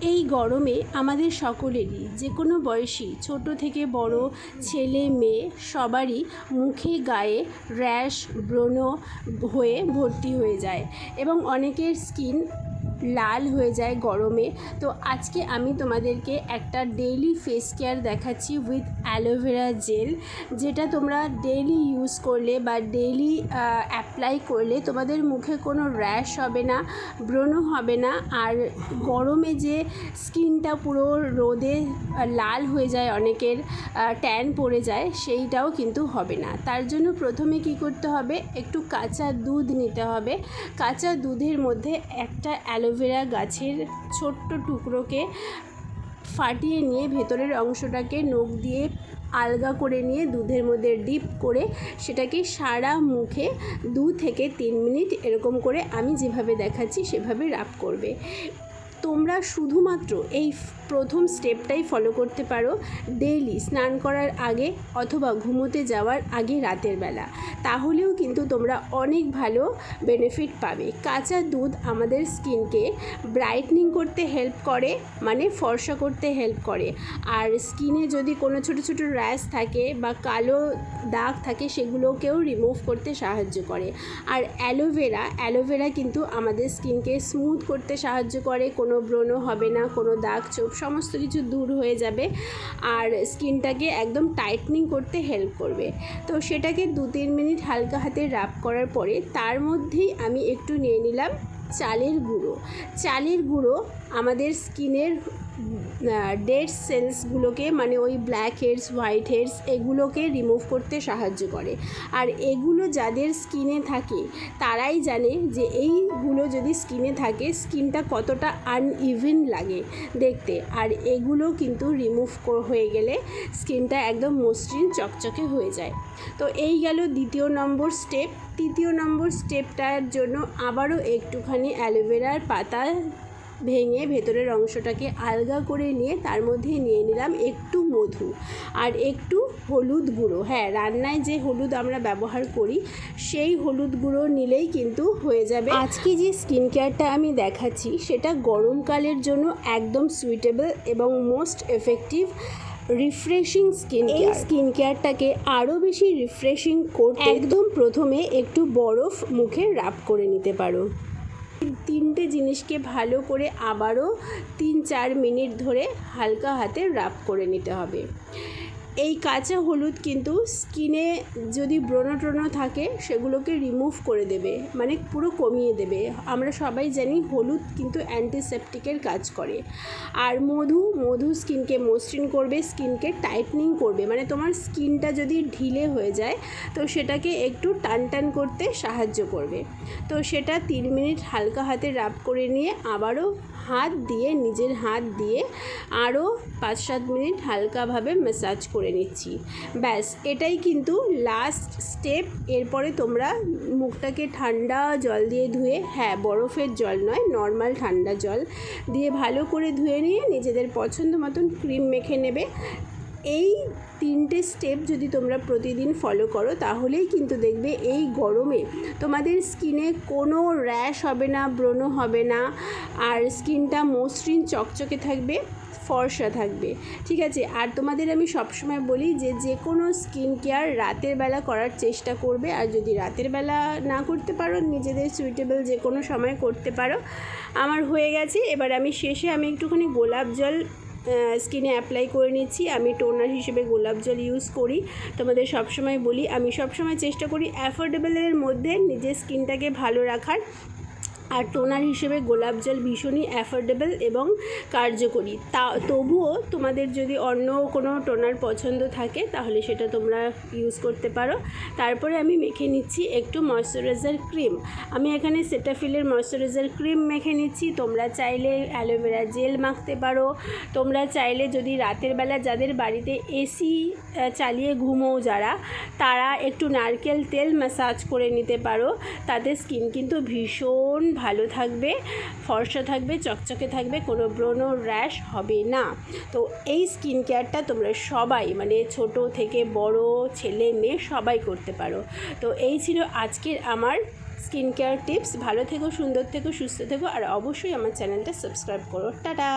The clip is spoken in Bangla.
এই গরমে আমাদের সকলেরই, যে কোনো বয়সী, ছোট থেকে বড়, ছেলে, মেয়ে, সবারই মুখে গায়ে র্যাশ, ব্রণ হয়ে ভর্তি হয়ে যায়। এবং অনেকের স্কিন লাল হয়ে যায় গরমে। তো আজকে আমি তোমাদেরকে একটা ডেইলি ফেস কেয়ার দেখাচ্ছি উইথ অ্যালোভেরা জেল যেটা তোমরা ডেইলি ইউজ করলে বা ডেইলি অ্যাপ্লাই করলে তোমাদের মুখে কোনো র্যাশ হবে না, ব্রণ হবে না। আর গরমে যে স্কিনটা পুরো রোদে লাল হয়ে যায় অনেকের ট্যান পড়ে যায়, সেইটাও কিন্তু হবে না। তার জন্য প্রথমে কি করতে হবে? একটু কাঁচা দুধ নিতে হবে। কাঁচা দুধের মধ্যে একটা অ্যালোভেরা গাছের ছোট্ট টুকরোকে ফাটিয়ে নিয়ে ভেতরের অংশটাকে নখ দিয়ে আলগা করে নিয়ে দুধের মধ্যে ডিপ করে সেটাকে সারা মুখে দু থেকে তিন মিনিট এরকম করে আমি যেভাবে দেখাচ্ছি সেভাবে রাপ করবে। তোমরা শুধুমাত্র এই প্রথম স্টেপটাই ফলো করতে পারো। ডেইলি স্নান করার আগে অথবা ঘুমোতে যাওয়ার আগে রাতের বেলা। তাহলেও কিন্তু তোমরা অনেক ভালো বেনিফিট পাবে। কাঁচা দুধ আমাদের স্কিনকে ব্রাইটনিং করতে হেল্প করে মানে ফর্সা করতে হেল্প করে। আর স্কিনে যদি কোনো ছোটো ছোটো র্যাশ থাকে বা কালো দাগ থাকে, সেগুলোকেও রিমুভ করতে সাহায্য করে। আর অ্যালোভেরা অ্যালোভেরা কিন্তু আমাদের স্কিনকে স্মুথ করতে সাহায্য করে। কোনো ব্রণ হবে না, কোনো দাগ চোপ সমস্ত কিছু দূর হয়ে যাবে আর স্কিনটাকে একদম টাইটনিং করতে হেল্প করবে। তো সেটাকে দু তিন মিনিট হালকা হাতে রাব করার পরে তার মধ্যেই আমি একটু নিয়ে নিলাম চালের গুঁড়ো। চালের গুঁড়ো আমাদের স্কিনের ডেড সেলসগুলোকে মানে ওই ব্ল্যাক হেডস হোয়াইট হেডস এগুলোকে রিমুভ করতে সাহায্য করে। আর এগুলো যাদের স্কিনে থাকে, তারাই জানে যে এইগুলো যদি স্কিনে থাকে স্কিনটা কতটা আনইভেন লাগে দেখতে। আর এগুলো কিন্তু রিমুভ হয়ে গেলে স্কিনটা একদম মসৃণ, চকচকে হয়ে যায়। তো এই গেল দ্বিতীয় নম্বর স্টেপ তৃতীয় নম্বর স্টেপটার জন্য আবারও একটুখানি অ্যালোভেরার পাতা ভেঙে ভেতরের অংশটাকে আলগা করে নিয়ে তার মধ্যে নিয়ে নিলাম একটু মধু আর একটু হলুদ গুঁড়ো। হ্যাঁ রান্নায় যে হলুদ আমরা ব্যবহার করি সেই হলুদ গুঁড়ো নিলেই কিন্তু হয়ে যাবে। আজকে যে স্কিন কেয়ারটা আমি দেখাচ্ছি সেটা গরমকালের জন্য একদম সুইটেবল এবং মোস্ট এফেক্টিভ রিফ্রেশিং স্কিন এই স্কিন কেয়ারটাকে আরও বেশি রিফ্রেশিং করতে একদম প্রথমে একটু বরফ মুখে রাব করে নিতে পারো। তিনটে জিনিসকে ভালো করে আবারও তিন চার মিনিট ধরে হালকা হাতে রাফ করে নিতে হবে। এই কাঁচা হলুদ কিন্তু স্কিনে যদি ব্রণ ট্রণ থাকে, সেগুলোকে রিমুভ করে দেবে মানে পুরো কমিয়ে দেবে। আমরা সবাই জানি হলুদ কিন্তু অ্যান্টিসেপটিকের কাজ করে। আর মধু মধু স্কিনকে মসৃণ করবে, স্কিনকে টাইটনিং করবে। মানে তোমার স্কিনটা যদি ঢিলে হয়ে যায়, তো সেটাকে একটু টান টান করতে সাহায্য করবে। তো সেটা তিন মিনিট হালকা হাতে রাব করে নিয়ে আবারও হাত দিয়ে, নিজের হাত দিয়ে আরও পাঁচ সাত মিনিট হালকাভাবে ম্যাসাজ করে নিচ্ছি। ব্যাস, এটাই কিন্তু লাস্ট স্টেপ এরপরে তোমরা মুখটাকে ঠান্ডা জল দিয়ে ধুয়ে হ্যাঁ বরফের জল নয় নর্মাল ঠান্ডা জল দিয়ে ভালো করে ধুয়ে নিয়ে নিজেদের পছন্দ মতন ক্রিম মেখে নেবে। এই তিনটে স্টেপ যদি তোমরা প্রতিদিন ফলো করো, তাহলেই কিন্তু দেখবে এই গরমে তোমাদের স্কিনে কোনো র্যাশ হবে না, ব্রণ হবে না, আর স্কিনটা মসৃণ চকচকে থাকবে, ফর্সা থাকবে। ঠিক আছে? আর তোমাদের আমি সবসময় বলি যে যে কোনো স্কিন কেয়ার রাতের বেলা করার চেষ্টা করবে, আর যদি রাতের বেলা না করতে পারো, নিজেদের সুইটেবল যে কোনো সময় করতে পারো। আমার হয়ে গেছে, এবার আমি শেষে আমি একটুখানি গোলাপ জল স্কিনে অ্যাপ্লাই করে নিচ্ছি। আমি টোনার হিসেবে গোলাপ জল ইউজ করি। তোমাদের সবসময় বলি, আমি সবসময় চেষ্টা করি অ্যাফোর্ডেবলের মধ্যে নিজের স্কিনটাকে ভালো রাখার। আর টোনার হিসেবে গোলাপ জল ভীষণই অ্যাফোর্ডেবল এবং কার্যকরী। তা, তবুও তোমাদের যদি অন্য কোনো টোনার পছন্দ থাকে, তাহলে সেটা তোমরা ইউজ করতে পারো। তারপরে আমি মেখে নিচ্ছি একটু ময়শ্চারাইজার ক্রিম আমি এখানে সেটাফিলের ময়শ্চারাইজার ক্রিম মেখে নিচ্ছি। তোমরা চাইলে অ্যালোভেরা জেল মাখতে পারো। তোমরা চাইলে যদি রাতের বেলা যাদের বাড়িতে এসি চালিয়ে ঘুমোও যারা, তারা একটু নারকেল তেল ম্যাসাজ করে নিতে পারো। তাদের স্কিন কিন্তু ভীষণ ভালো থাকবে, ফর্সা থাকবে, চকচকে থাকবে, কোনো ব্রণ র্যাশ হবে না। তো এই স্কিন কেয়ারটা তোমরা সবাই মানে ছোট থেকে বড়, ছেলে, মেয়ে সবাই করতে পারো। তো এই ছিল আজকের আমার স্কিন কেয়ার টিপস। ভালো থেকো, সুন্দর থেকো, সুস্থ থেকো, আর অবশ্যই আমার চ্যানেলটা সাবস্ক্রাইব করো। টাটা!